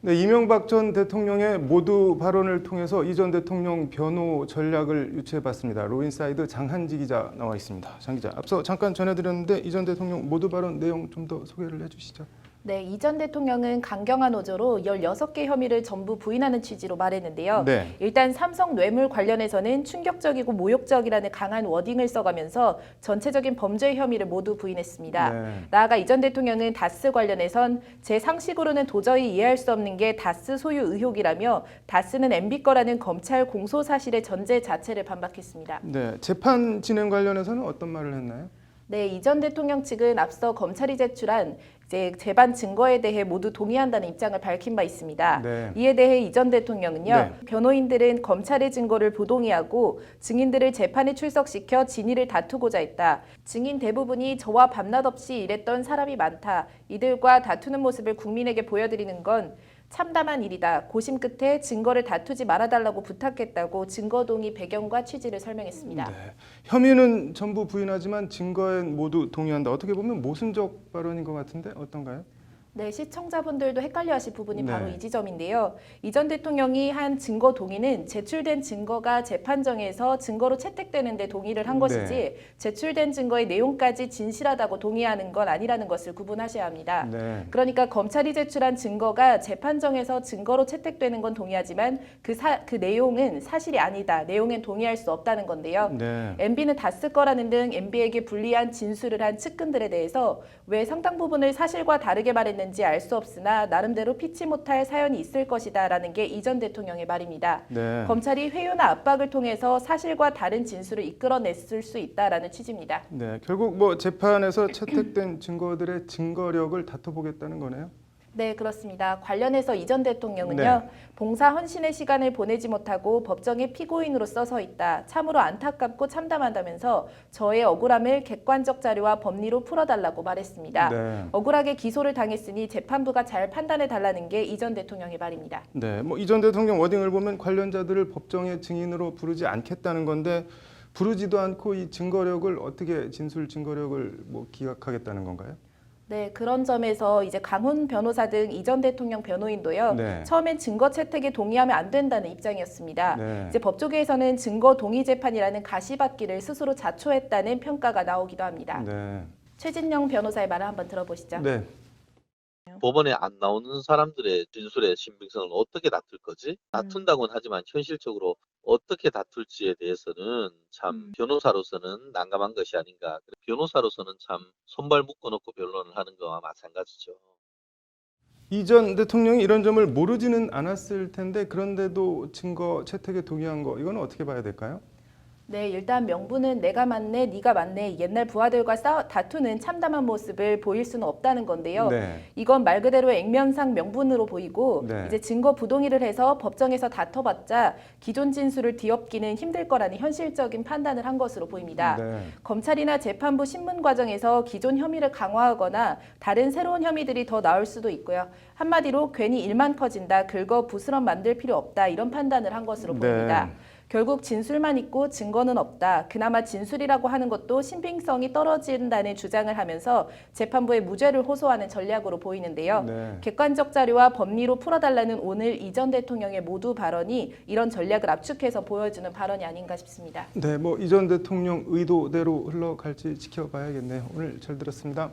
네, 이명박 전 대통령의 모두 발언을 통해서 이 전 대통령 변호 전략을 유추해봤습니다. 로인사이드 장한지 기자 나와 있습니다. 장 기자, 앞서 잠깐 전해드렸는데 이 전 대통령 모두 발언 내용 좀 더 소개를 해주시죠. 네, 이전 대통령은 강경한 어조로 16개 혐의를 전부 부인하는 취지로 말했는데요. 네. 일단 삼성 뇌물 관련해서는 충격적이고 모욕적이라는 강한 워딩을 써가면서 전체적인 범죄 혐의를 모두 부인했습니다. 네. 나아가 이전 대통령은 다스 관련해선 제 상식으로는 도저히 이해할 수 없는 게 다스 소유 의혹이라며 다스는 MB 거라는 검찰 공소 사실의 전제 자체를 반박했습니다. 네, 재판 진행 관련해서는 어떤 말을 했나요? 네, 이전 대통령 측은 앞서 검찰이 제출한 이제 재반 증거에 대해 모두 동의한다는 입장을 밝힌 바 있습니다. 네. 이에 대해 이전 대통령은요, 네. 변호인들은 검찰의 증거를 부동의하고 증인들을 재판에 출석시켜 진위를 다투고자 했다. 증인 대부분이 저와 밤낮 없이 일했던 사람이 많다. 이들과 다투는 모습을 국민에게 보여드리는 건 참담한 일이다. 고심 끝에 증거를 다투지 말아달라고 부탁했다고 증거 동의 배경과 취지를 설명했습니다. 네. 혐의는 전부 부인하지만 증거엔 모두 동의한다. 어떻게 보면 모순적 발언인 것 같은데 어떤가요? 네, 시청자분들도 헷갈려하실 부분이 네. 바로 이 지점인데요. 이전 대통령이 한 증거 동의는 제출된 증거가 재판정에서 증거로 채택되는데 동의를 한 네. 것이지 제출된 증거의 내용까지 진실하다고 동의하는 건 아니라는 것을 구분하셔야 합니다. 네. 그러니까 검찰이 제출한 증거가 재판정에서 증거로 채택되는 건 동의하지만 그, 사, 그 내용은 사실이 아니다. 내용엔 동의할 수 없다는 건데요. 네. MB는 다 쓸 거라는 등 MB에게 불리한 진술을 한 측근들에 대해서 왜 상당 부분을 사실과 다르게 말했는지 알 수 없으나 나름대로 피치 못할 사연이 있을 것이다라는 게 이 전 대통령의 말입니다. 네. 검찰이 회유나 압박을 통해서 사실과 다른 진술을 이끌어냈을 수 있다라는 취지입니다. 네. 결국 뭐 재판에서 채택된 증거들의 증거력을 다퉈보겠다는 거네요. 네, 그렇습니다. 관련해서 이전 대통령은요, 네. 봉사 헌신의 시간을 보내지 못하고 법정에 피고인으로 써서 있다. 참으로 안타깝고 참담하다면서 저의 억울함을 객관적 자료와 법리로 풀어달라고 말했습니다. 네. 억울하게 기소를 당했으니 재판부가 잘 판단해 달라는 게 이전 대통령의 말입니다. 네, 뭐 이전 대통령 워딩을 보면 관련자들을 법정에 증인으로 부르지 않겠다는 건데 부르지도 않고 이 증거력을 어떻게 진술 증거력을 뭐 기각하겠다는 건가요? 네, 그런 점에서 이제 강훈 변호사 등 이전 대통령 변호인도요. 네. 처음엔 증거 채택에 동의하면 안 된다는 입장이었습니다. 네. 이제 법조계에서는 증거 동의 재판이라는 가시밭기를 스스로 자초했다는 평가가 나오기도 합니다. 네. 최진영 변호사의 말을 한번 들어보시죠. 네. 법원에 안 나오는 사람들의 진술의 신빙성을 어떻게 다툴 거지? 음. 다툰다고는 하지만 현실적으로 어떻게 다툴지에 대해서는 참 음. 변호사로서는 난감한 것이 아닌가. 변호사로서는 참 손발 묶어놓고 변론을 하는 거와 마찬가지죠. 이전 대통령이 이런 점을 모르지는 않았을 텐데 그런데도 증거 채택에 동의한 거 이거는 어떻게 봐야 될까요? 네, 일단 명분은 내가 맞네, 네가 맞네, 옛날 부하들과 싸 다투는 참담한 모습을 보일 수는 없다는 건데요. 네. 이건 말 그대로 액면상 명분으로 보이고 네. 이제 증거 부동의를 해서 법정에서 다퉈봤자 기존 진술을 뒤엎기는 힘들 거라는 현실적인 판단을 한 것으로 보입니다. 네. 검찰이나 재판부 신문 과정에서 기존 혐의를 강화하거나 다른 새로운 혐의들이 더 나올 수도 있고요. 한마디로 괜히 일만 커진다, 긁어 부스럼 만들 필요 없다 이런 판단을 한 것으로 네. 보입니다. 결국 진술만 있고 증거는 없다. 그나마 진술이라고 하는 것도 신빙성이 떨어진다는 주장을 하면서 재판부에 무죄를 호소하는 전략으로 보이는데요. 네. 객관적 자료와 법리로 풀어달라는 오늘 이전 대통령의 모두 발언이 이런 전략을 압축해서 보여주는 발언이 아닌가 싶습니다. 네, 뭐 이전 대통령 의도대로 흘러갈지 지켜봐야겠네요. 오늘 잘 들었습니다.